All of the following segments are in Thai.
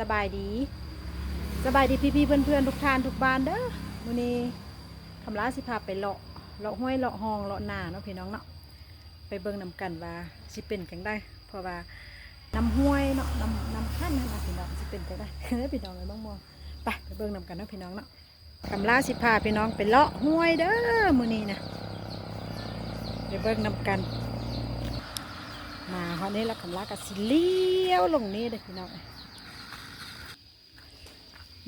สบายดี สบายดีพี่ๆเพื่อนๆทุกท่านทุกบ้านเด้อมื้อนี้คำลาสิพาไปเลาะเลาะห้วยเลาะหองเลาะนาเนาะพี่น้องเนาะไปเบิ่งนำกันว่าสิเป็นจังได้ เพราะว่าน้ำห้วยเนาะน้ำน้ำขั้นนะพี่น้องสิเป็นจังได้เด้อพี่น้องเลยบ้างมองไปไปเบิ่งนำกันเนาะพี่น้องเนาะคำลาสิพาพี่น้องไปเลาะห้วยเด้อมื้อนี้นะไปเบิ่งนำกันมาครานี้แล้วคำลาก็สิเลี้ยวลงนี้เด้อพี่น้อง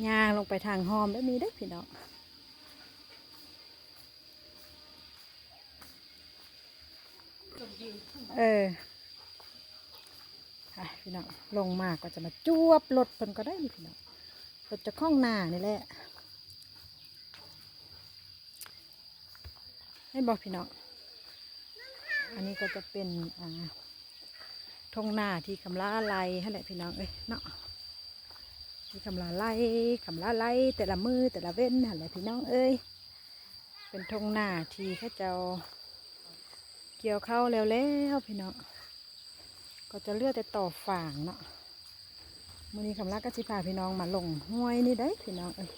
ย่างลงไปทางหอมแบบนี้ได้พี่น้องเออพี่น้องลงมาก็จะมาจวบรถเพิ่นก็ได้นี่พี่น้องรถจะคล้องหน้านี่แหละให้บอกพี่น้อง อันนี้ก็จะเป็นอ่าทงหน้าที่คำลาไลให้แหละพี่น้องเอ้ยเนาะ มีคำลาไล่คำลาไล่แต่ละมือแต่ละเว้นหันแหลพี่น้องเอ้ยเป็นทงหน้าที่ข้าเจ้าเกี่ยวเข้าวแล้วแล้วพี่น้องก็จะเลือกแต่ต่อฝางเนาะมือนี้คำลาก็สิพาพี่น้องมาลงห้วยนี่ได้พี่น้องเอ้ย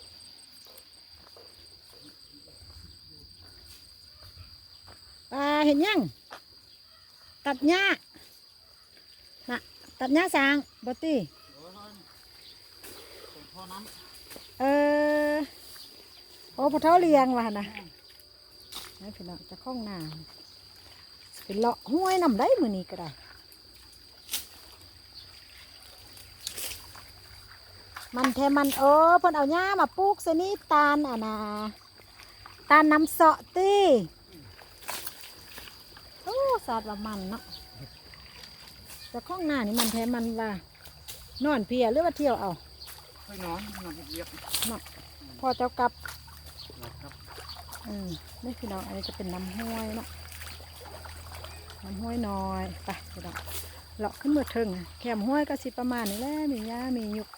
ปลาเห็นยังตัดหญ้าน่ะตัดหญ้าสางบอตี้ เออ โอ้พอเท้าเลียงว่ะนะนี่พี่น้องจะคล้องนาเป็นเลาะห้วยนำได้มือนี้ก็ได้มันแทมันเออเพิ่นเอาหญ้ามาปลูกซะนี่ตาลอะนะตาลน้ำเสาะตีโอ้สาดว่ามันเนาะจะคล้องหน้านี่มันแทมันว่านอนเพียหรือว่าเที่ยวเอา ค่อยนอนนอนเรียบพอเจ้ากลับๆนะครับอืมนี่พี่น้องอันนี้จะเป็นน้ำห้วยเนาะน้ำห้วยน้อยไปพี่น้องเลาะขึ้นมือถึงแคมห้วยก็สิประมาณนี้แหละมีหญ้ามียุก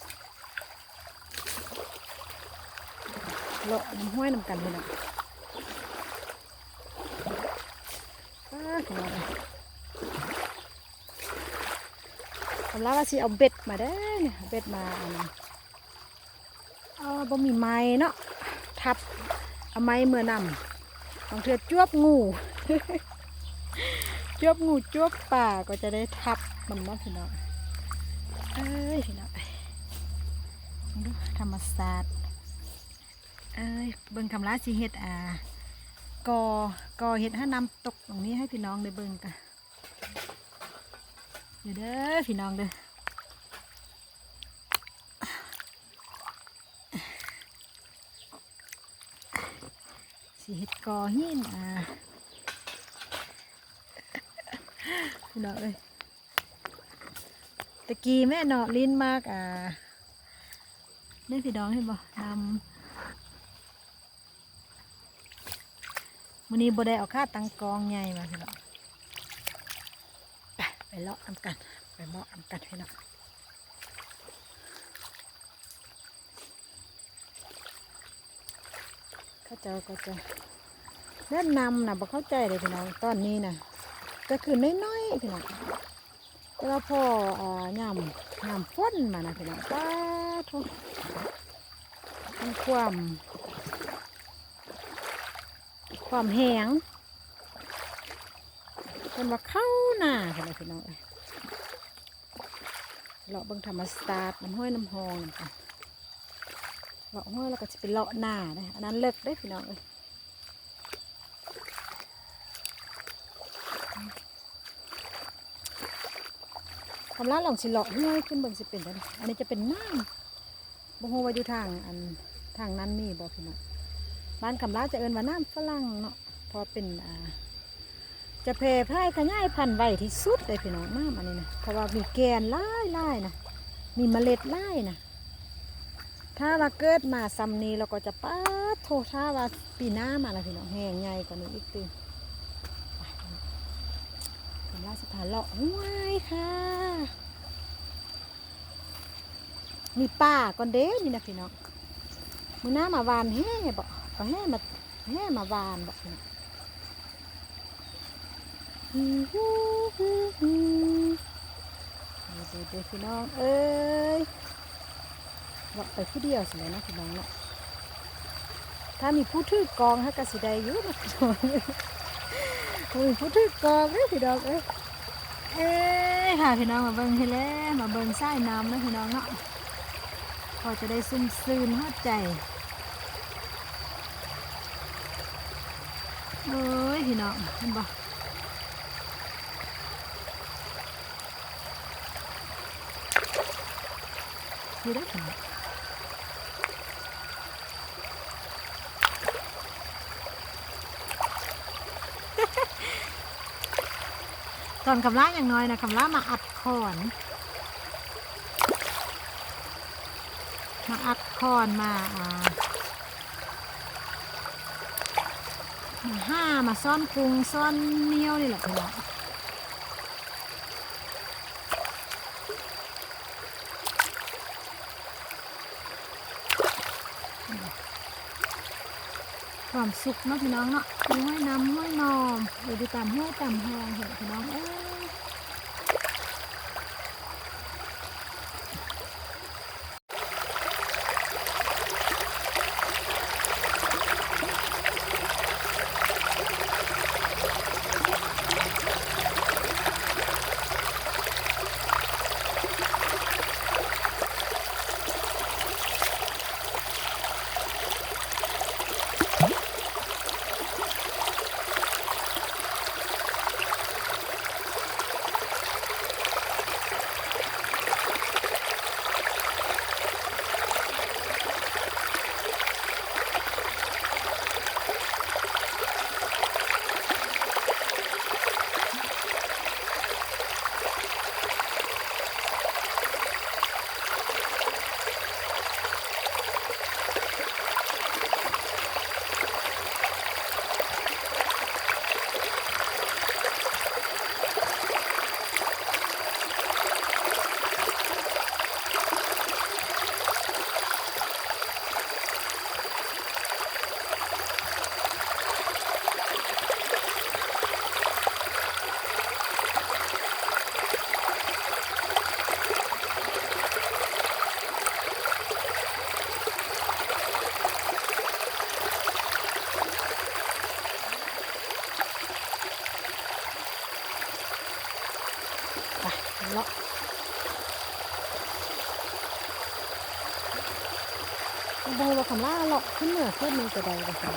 เลาะน้ำห้วยนำกันพี่น้องป้าพี่น้องเอ้ยคำลาว่าสิเอาเบ็ดมาได้เนี่ยเบ็ดมาอัน ออบ่มีไม้เนาะทับเอาไม้เมื่อนำบางเทือจวบงูจวบงูจวบป่าก็จะได้ทับมันเนาะพี่น้องเอ้ยพี่น้องดูธรรมศาสตร์เอ้ยเบิ่งคำลาสีเฮ็ดอ่ากอกอเฮ็ดให้นำตกตรงนี้ให้พี่น้องได้เบิ่งกันเดี๋ยวเด้อพี่น้องเด้อ สีเฮ็ดกอหินอ่าพี่น้องเอ้ยตะกี้แม่เนาะลิ้นมากอ่านี่พี่น้องเห็นบ่ทำมื้อนี้บ่ได้เอาค่าตังกองใหญ่มาพี่น้องไปไปเลาะนำกัน ไปเลาะนำกันพี่น้อง เจ้าก็จะแนะนำนะบ่เข้าใจเลยพี่น้องตอนนี้นะก็คือน้อยๆพี่น้องแต่ว่าพ่ออ่าย่ำย่ำฝนมานะพี่น้องป้าทุกความ ความแหงเป็นว่าเข้าหน้าพี่น้องพี่น้องเลาะเบิ่งธรรมศาสตร์น้ำห้อยน้ำหองนำกัน เลาะห้อยแล้วก็จะเป็นเลาะหน้าเลยอันนั้นเลิกได้พี่น้องเอ้ยคำลานหลองสิเลาะห้วยขึ้นเบิ่งสิเป็นไดอันนี้จะเป็นน้ำบ่ฮู้ว่าอยู่ทางอันทางนั้นมีบ่พี่น้องบ้านคำลาจะเอิ้นว่าน้ำฝรั่งเนาะพอเป็นอ่าจะแพร่พายขยายพันธุ์ไว้ที่สุดเลยพี่น้องน้ำอันนี้นะเพราะว่ามีแกนหลายหลายนะมีเมล็ดหลายนะ ถ้าว่าเกิดมาซ้ำนี้เราก็จะป้าโทถ้าว่าปีหน้ามาแล้วพี่น้องแห้งใหญ่กว่านี้อีกตีไปคำลาสิพาเลาะห้วยค่ะมีป่าก่อนเด้นี่นะพี่น้องมือหน้ามาวานแห่บอกเอาแห่มาแห่มาวานบอกพี่น้องฮู้ฮู้ฮู้ฮู้เดี๋ยวเดี๋ยวพี่น้องเอ้ย ไปผู้เดียวสิเลยนะพี่น้องเนาะถ้ามีผู้ถือกองถ้ากสิได้อยู่นะพี่น้องมีผู้ถือกองเอ้ยพี่น้องเอ้เอ้ค่ะพี่น้องมาเบิ่งให้แล้วมาเบิ่งสายน้ำนะพี่น้องเนาะพอจะได้ซึมซึมหัวใจเอ้ยพี่น้องเห็นบ่ดูได้พี่น้อง ตอนคำล่าอย่างน้อยนะคำล่ามาอัดคอน มาอัดคอนมาอ่ามาห้ามาซ่อนกรุงซ่อนเนียวนี่แหละพี่น้อง ความสุขเนาะพี่น้องเนาะห้อยน้ำห้อยนอมอยู่ดีตามห้วยตามแหงเห็นพี่น้องเอ้ย จะได้เลยค่ะ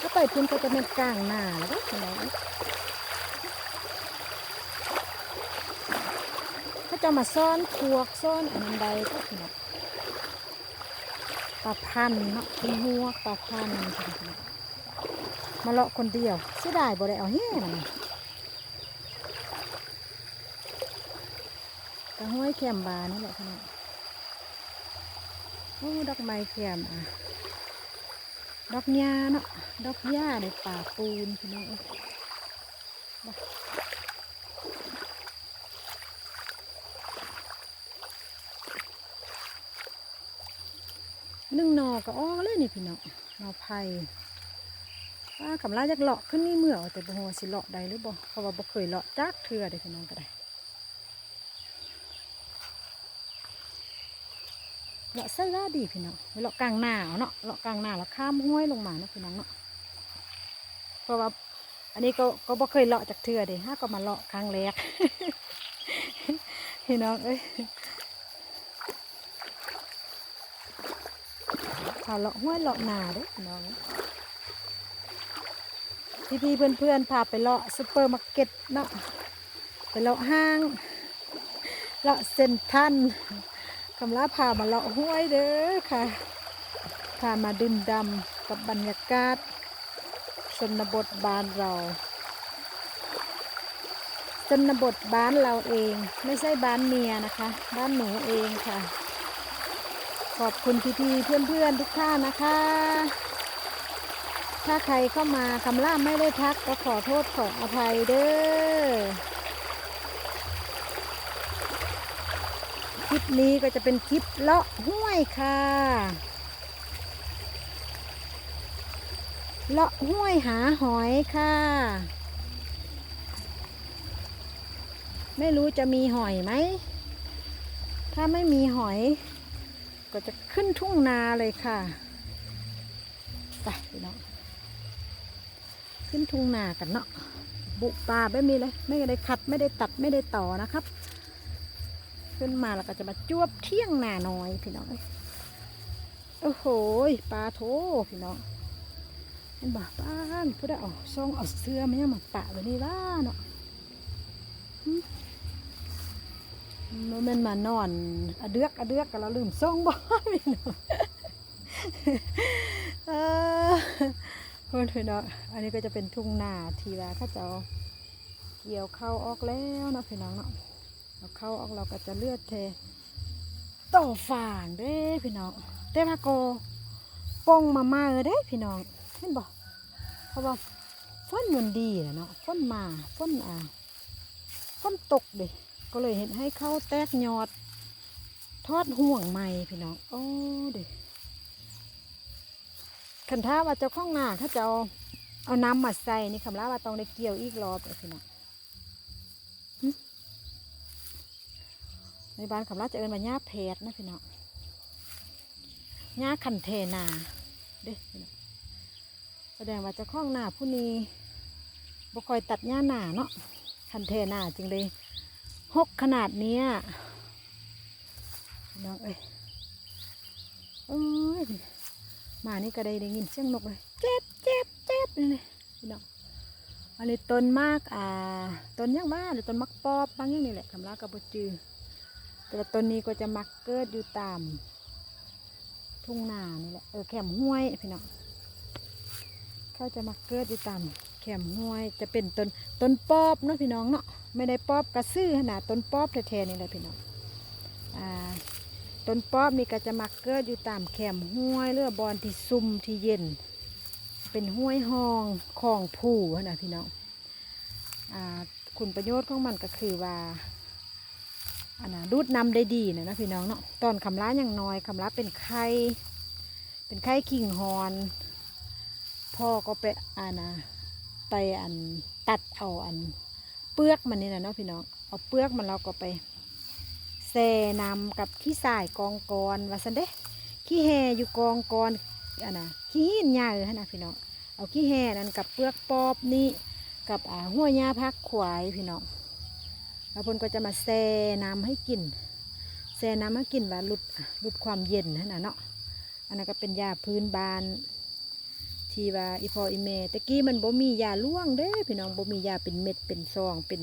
ถ้าไปพุ่นก็จะเป็นกลางหน้าแล้วก็พี่น้องเขาจะมาซ่อนพวกซ่อนอันใดก็พี่น้ปลาพันเนาะเป็นหัวปลาพันมาเลาะคนเดียวเสียดายบ่ได้เอาแห้งนะกระห้วยแคมบานี่แหละพี่น้องโอ้ดอกไม้แคมอะ ดอกหญ้าเนาะดอกหญ้าในป่าปูนพี่น้องนึ่งนอก็อ้อเลยนี่พี่น้องนอไผ่ว่ากำลังจะเลาะขึ้นนี่เมื่อแต่บ่ฮู้ว่าสิเลาะได้หรือบ่เพราะว่าบ่เคยเลาะจักเทื่อเด้อพี่น้องก็ได้ เลาะไส้ว่าดีพี่น้องเลาะกลางหน้าเนาะเลาะกลางหน้าแล้วข้ามห้วยลงมาเนาะพี่น้องเนาะเพราะว่าอันนี้ก็ก็บ่เคยเลาะจากเทือเด้ฮะก็มาเลาะครั้งแรกพี่น้องเอ้ยพาเลาะห้วยเลาะนาเด้พี่น้องพี่พี่เพื่อนๆพาไปเลาะซุปเปอร์มาร์เก็ตเนาะไปเลาะห้างเลาะเซ็นทรัน กำลังพามาเลาะห้วยเด้อค่ะ พามาดื่มดำกับบรรยากาศชนบทบ้านเราชนบทบ้านเราเอง ไม่ใช่บ้านเมียนะคะ บ้านหนูเองค่ะ ขอบคุณพี่ๆเพื่อนๆทุกท่านนะคะ ถ้าใครเข้ามาคำล่าไม่ได้ทักก็ขอโทษขออภัยเด้อ ลิปนี้ก็จะเป็นคลิปเลาะห้วยค่ะ เลาะห้วยหาหอยค่ะ ไม่รู้จะมีหอยไหม ถ้าไม่มีหอย ก็จะขึ้นทุ่งนาเลยค่ะไปพี่น้องขึ้นทุ่งนากันเนาะบุกป่าไม่มีเลย ไม่ได้ขัดไม่ได้ตัดไม่ได้ต่อนะครับ ขึ้นมาแล้วก็จะมาจวบเที่ยงหนาน้อยพี่น้องโอ้โหปลาโถพี่น้องเห็นบ่ป้านผู้ได้เออกซองเอาเสื้อไมันยังมาปะไว้นี่ว่าเนาะมันเป็นมานอนอะเดือกอะเดือกกันเราลืมส่งบ่พี่น้องเออคนพี่น้องอันนี้ก็จะเป็นทุ่งนาทีว่าเข้าเจ้าเกี่ยวเข้าวออกแล้วนะพี่น้องเนาะ เอาเข้าออกเราก็จะเลือดเทต่อฝางเด้พี่น้องแต่ว่าโกป้องมามาเด้พี่น้องเห็นบ่เพราะว่าฝนมันดีอะเนาะฝนมาฝนอ่าฝนตกเด้ก็เลยเห็นให้เข้าแตกยอด ทอดห่วงใหม่พี่น้องโอ้เด็คันท้าว่าเจ้าข้องงาถ้าจะเอาเอาน้ำมาใส่นี่คำลาว่าต้องได้เกี่ยวอีกรอบเลยพี่น้อง ในบ้านคำลาจะเอินมาหญ้าเพดนะพี่น้องหญ้าคันเทนาเด้พี่น้องแสดงว่าจ้าข้องหน้าผู้นี้บ่คอยตัดหญ้าหนาเนาะคันเทนาจริงเลยหกขนาดเนี้ยน้องเอ้ยเอ้ยมานี่ก็ได้ได้ยินเสียงนกเลยเจ็บเจ็บเจ็บนี่เลยพี่น้องอันนี้ต้นมากอ่าต้นยังบ้าหรือต้นมักปอบบางอย่างนี่แหละคำลากระบจือ แต่ต้นนี้ก็จะมักเกิดอยู่ตาม ทุ่งนานี่แหละเออแคมห้วยพี่น้องเขาจะมักเกิดอยู่ตามแคมห้วยจะเป็นต้นต้นปอบเนาะพี่น้องเนาะไม่ได้ปอบกระซื้อขนาดต้นปอบแท้ๆนี่เลยพี่น้องอ่าต้นป๊อบนี่ก็จะมักเกิดอยู่ตามแคมห้วยเรือบอนที่ซุ่มที่เย็น เป็นห้วยห้องของผู้นะพี่น้องอ่าคุณประโยชน์ของมันก็คือว่า อันนะดูดนำได้ดีนะนะพี่น้องเนาะตอนคำล้าอย่างน้อยคำล้าเป็นไข้เป็นไข้ขิงฮอน พ่อก็ไปอ่านะไปอันตัดเอาอันเปลือกมันนี่นะเนาะพี่น้องเอาเปลือกมันเราก็ไปแซ่นำกับขี้สายกองกรว่าสันเด้ขี้แห่อยู่กองกรอันน่ะขี้หินหญ้าเออหั่นะพี่น้องเอาขี้แห่นั่นกับเปลือกปอบนี่กับอ่าหัวหญ้าพักขวายพี่น้อง แล้วเพนก็จะมาแซ่น้ำให้กินแซ่น้ำให้กินว่าลดลดความเย็นนั่นน่ะเนาะอันนั้นก็เป็นยาพื้นบ้านที่ว่าอีพออีเมตะกี้มันบ่มียาล่วงเด้พี่น้องบ่มียาเป็นเม็ดเป็นซองเป็น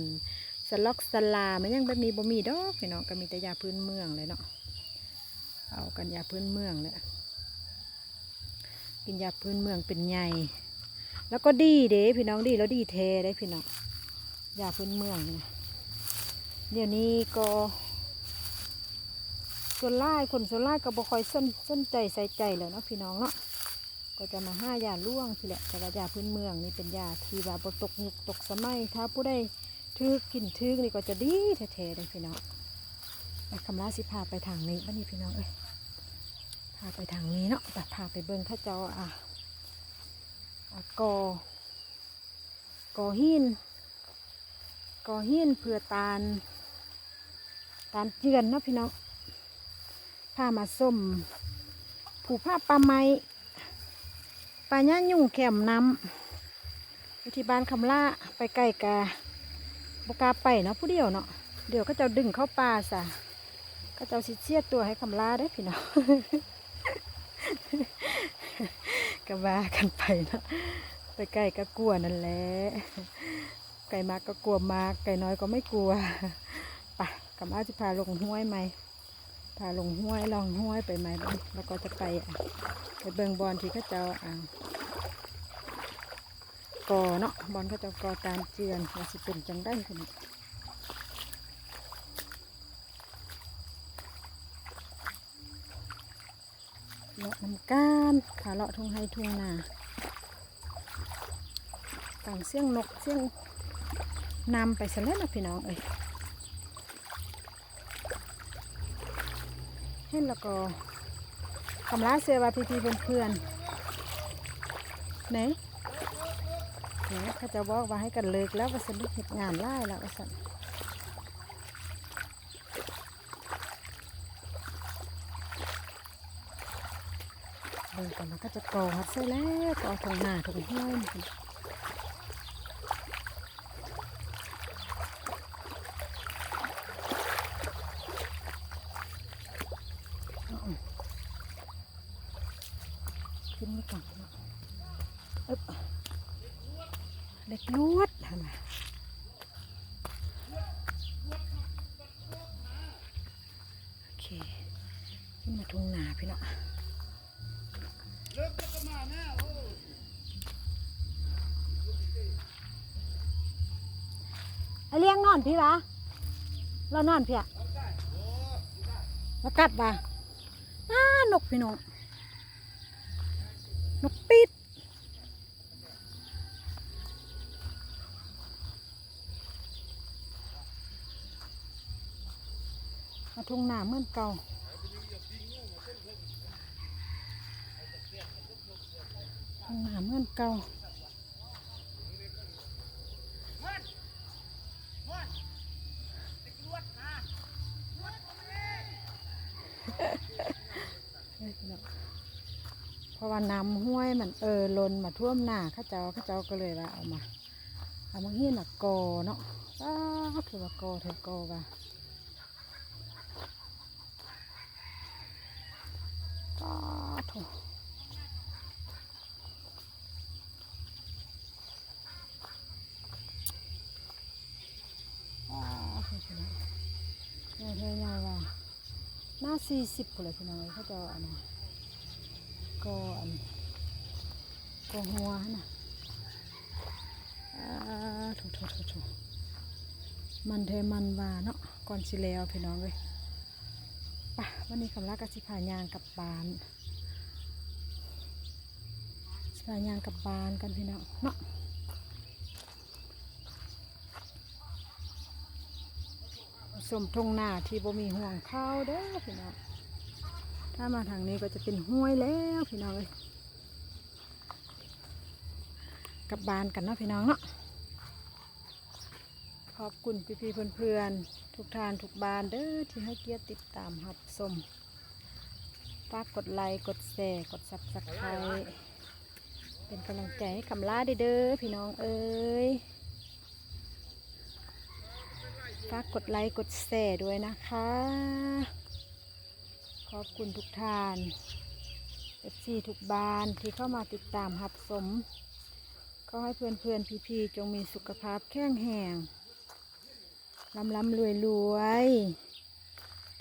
สล็อกสลามันยังแบบนี้บ่มีดอกพี่น้องก็มีแต่ยาพื้นเมืองเลยเนาะเอากันยาพื้นเมืองแหละกินยาพื้นเมืองเป็นใหญ่แล้วก็ดีเด้พี่น้องดีแล้วดีแท้ได้พี่น้องยาพื้นเมืองนี่นะ เดี๋ยวนี้ก็ส่วนไล่คนส่วนไล่ก็บ่คอยส้นส้นใจใส่ใจเลยเนาะพี่น้องเนาะก็จะมาห้ายาล่วงทีแหละแต่ว่ายาพื้นเมืองนี่เป็นยาที่ว่าบตกยุคตกสมัยถ้าผู้ใดทึกกินทึกนี่ก็จะดีแท้ๆเลยพี่น้องไปคำลาสิพาไปทางนี้บ้านี่พี่น้องเอ้ยพาไปทางนี้เนาะแต่พาไปเบิ่งข้าเจ้าอะอะกอกอหินกอหินเพื่อตาล ตาลเจือนเนาะพี่น้องพามาส้ม ผูผ้าปลาไม้ปลาย่างยุ่งแขมน้ำอยู่ที่บ้านคำล่าไปไก่กาบกาไปเนาะผู้เดียวเนาะเดี๋ยวก็จะดึงเข้าป่าซะก็จะสิเชียดตัวให้คำล่าได้พี่น้องก็ว่ากันไปเนาะไปไก่ก็กลัวนั่นแหละไก่มากก็กลัวมากไก่น้อยก็ไม่กลัวไป กำลังจะพาลงห้วยไหมพาลงห้วยลองห้วยไปไหมบ้างแล้วก็จะไปอะไปเบิงบอลที่เขาเจ้าอ่ากอเนาะบอลเขาเจ้ากอตามเจือนว่าสิเป็นจังได้คนนี้เลาะน้ำก้านขาเลาะทุ่งไฮทุ่งนาต่างเสียงนกเสียงนำไปซะแล้วนะพี่น้องเอ้ย เห็นแล้วก็คำลาเสือว่าพี่พี่เพื่อนๆไหนเนี่ยเขาจะบอกว่าให้กันเลิกแล้วว่าสันเหตุงานไล่แล้วว่าสันบิ่งกันแล้วก็จะกรอฮัดใส่แล้วก็เอาทงหน้าทงห้อยนี่เอา ขึ้นมาก่อนเนาะเล็กลวดหั่นน่ะโอเคขึ้นมาทุ่งนาพี่เนาะไอเลี้ยงนอนพี่วะเรานอนพี่อะแล้วกัดบ่าอ้านกพี่น้อง นกปิดมา ทุ่งนาเมื่อนเก่าทุ่งนาเมื่อนเก่าเพราะว่าน้ำห้วยมันเออล้นมาท่วมหน้าข้าเจ้าข้าเจ้าก็เลยว่าเอามาเอามาเฮียนหนักอเนาะอ้าคือว่ากอเถอะกอว่าอ้าโถอ้าโถพี่น้องเฮ้ยเฮ้ยยายว่าหน้าสี่สิบคนเลยพี่น้องเอ้ยเขาเจะเอามาก็อันก็หัวนะอ่าถูกถูกถูกถูกมันเทมันวาเนาะก่อนสิแล้วพี่น้องเลยปะ วันนี้คำลากสิพายางกับบานสิพายางกับบานกันพี่น้องเนาะสมทงหน้าที่บ่มีห่วงเข้าเด้อพี่น้องถ้ามาทางนี้ก็จะเป็นห้วยแล้วพี่น้องเลยกับบานกันเนาะพี่น้องเนาะขอบคุณพี่ๆเพื่อนๆ ทุกทานทุกบานเด้อที่ให้เกียรติติดตามหับชมฝากกดไลค์กดแชร์กดซับสไครต์เป็นกำลังใจให้คำลาเด้อพี่น้องเอ้ยฝากกดไลค์กดแชร์ด้วยนะคะ ขอบคุณทุกทานเอฟซีทุกบานที่เข้ามาติดตามหับสม ก็ให้เพื่อนเพื่อนพี่ๆจงมีสุขภาพแข็งแรง ลำลำรวยรวย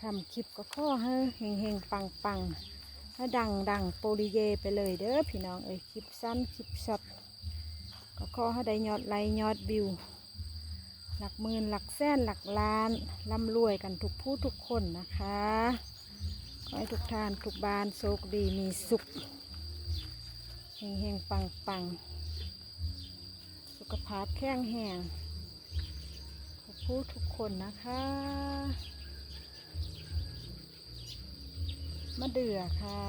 ทำคลิปก็ข้อให้เฮงเฮงปังปังๆให้ดังดังโปริเยไปเลยเด้อพี่น้องเอ้ยคลิปสั้นคลิปช็อตก็ข้อให้ได้ยอดไลยอดวิว หลักหมื่นหลักแสนหลักล้านร่ำรวยกันทุกผู้ทุกคนนะคะขอให้ทุกท่านทุกบ้านโชคดีมีสุขเฮงเฮงปังปังสุขภาพแข็งแรง ผู้ทุกคนนะคะ มะเดื่อค่ะ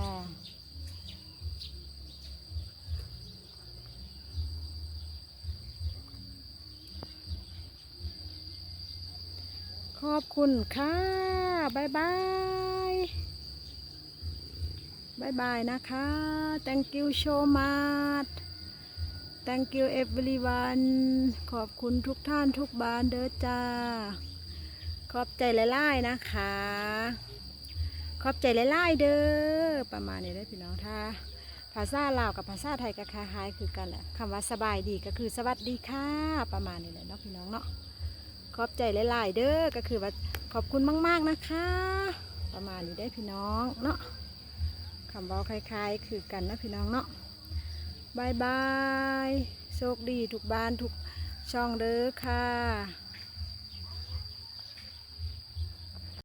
ขอบคุณค่ะบายบายบายบายนะคะ thank you so much thank you everyone ขอบคุณทุกท่านทุกบ้านเด้อจ้า ขอบใจหลายๆนะคะ ขอบใจหลายๆเด้อ ประมาณนี้ได้อพี่น้องถ้าภาษาลาวกับภาษาไทยก็คล้ายๆคือกันแหละคำว่าสบายดีก็คือสวัสดีค่ะ ประมาณนี้แหละเนาะพี่น้องเนาะ ขอบใจหลายๆเด้อ ก็คือว่าขอบคุณมากๆนะคะ ประมาณนี้ได้พี่น้องเนาะคำว้าคล้ายๆ คือกันนะพี่น้องเนาะ บายบาย โชคดีทุกบ้านทุกช่องเด้อค่ะ